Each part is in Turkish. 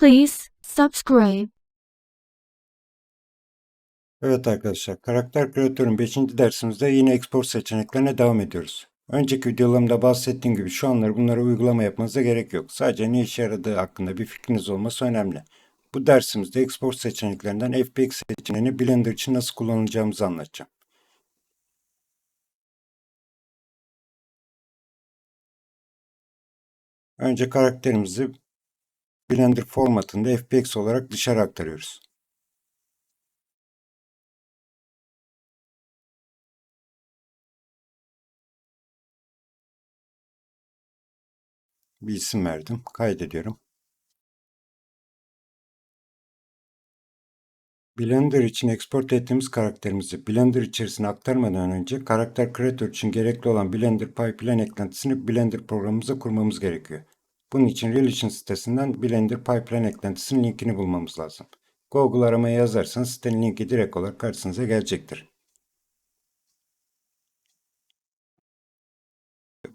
Please subscribe. Evet arkadaşlar, karakter kreatörün 5. dersimizde yine export seçeneklerine devam ediyoruz. Önceki videolarımda bahsettiğim gibi şu anları bunlara uygulama yapmanıza gerek yok. Sadece ne işe yaradığı hakkında bir fikriniz olması önemli. Bu dersimizde export seçeneklerinden FBX seçeneğini Blender için nasıl kullanacağımızı anlatacağım. Önce karakterimizi Blender formatında FBX olarak dışarı aktarıyoruz. bir isim verdim. Kaydediyorum. Blender için export ettiğimiz karakterimizi Blender içerisine aktarmadan önce karakter creator için gerekli olan Blender Pipeline eklentisini Blender programımıza kurmamız gerekiyor. Bunun için Relation sitesinden Blender Pipeline eklentisinin linkini bulmamız lazım. Google aramaya yazarsanız sitenin linki direkt olarak karşınıza gelecektir.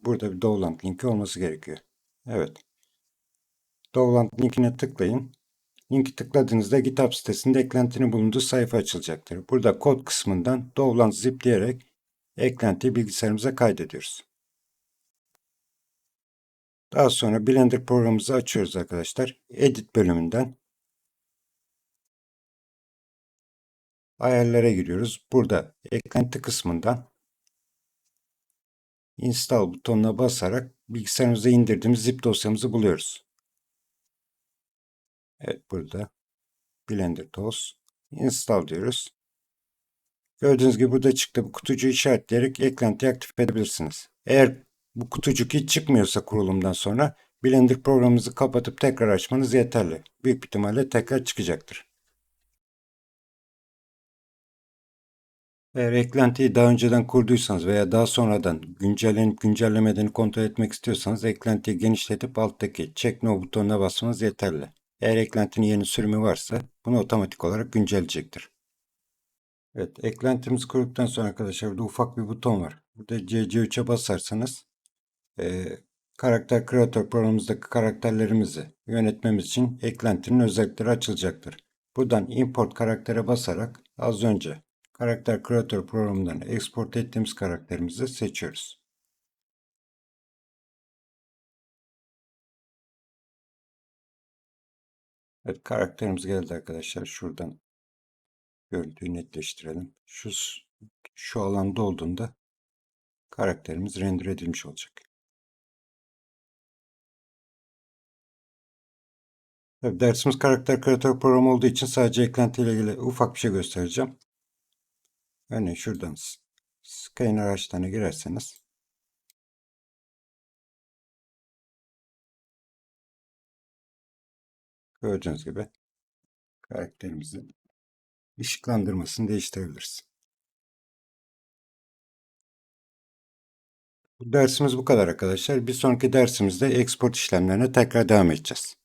Burada bir download linki olması gerekiyor. Evet. Download linkine tıklayın. Linki tıkladığınızda GitHub sitesinde eklentinin bulunduğu sayfa açılacaktır. Burada kod kısmından download zip diyerek eklentiyi bilgisayarımıza kaydediyoruz. Daha sonra Blender programımızı açıyoruz arkadaşlar. Edit bölümünden ayarlara giriyoruz. Burada eklenti kısmından install butonuna basarak bilgisayarımıza indirdiğimiz zip dosyamızı buluyoruz. Evet burada Blender Tools install diyoruz. Gördüğünüz gibi burada çıktı. Bu kutucuğu işaretleyerek eklentiyi aktif edebilirsiniz. Eğer bu kutucuk hiç çıkmıyorsa kurulumdan sonra Blender programımızı kapatıp tekrar açmanız yeterli. Büyük ihtimalle tekrar çıkacaktır. Eğer eklentiyi daha önceden kurduysanız veya daha sonradan güncellenip güncellemediğini kontrol etmek istiyorsanız eklentiyi genişletip alttaki Check No butonuna basmanız yeterli. Eğer eklentinin yeni sürümü varsa bunu otomatik olarak güncelleyecektir. Evet, eklentimiz kurduktan sonra arkadaşlar burada ufak bir buton var. Burada CC3'e basarsanız e, karakter kreatör programımızdaki karakterlerimizi yönetmemiz için eklentinin özellikleri açılacaktır. Buradan import karaktere basarak az önce karakter kreatör programından export ettiğimiz karakterimizi seçiyoruz. Evet karakterimiz geldi arkadaşlar. Şuradan görüntüyü netleştirelim. Şu şu alanda olduğunda karakterimiz render edilmiş olacak. Tabii dersimiz karakter kreatör programı olduğu için sadece eklenti ile ilgili ufak bir şey göstereceğim. Örneğin şuradan scanner araçlarına girerseniz gördüğünüz gibi karakterimizin ışıklandırmasını değiştirebiliriz. Bu dersimiz bu kadar arkadaşlar. Bir sonraki dersimizde export işlemlerine tekrar devam edeceğiz.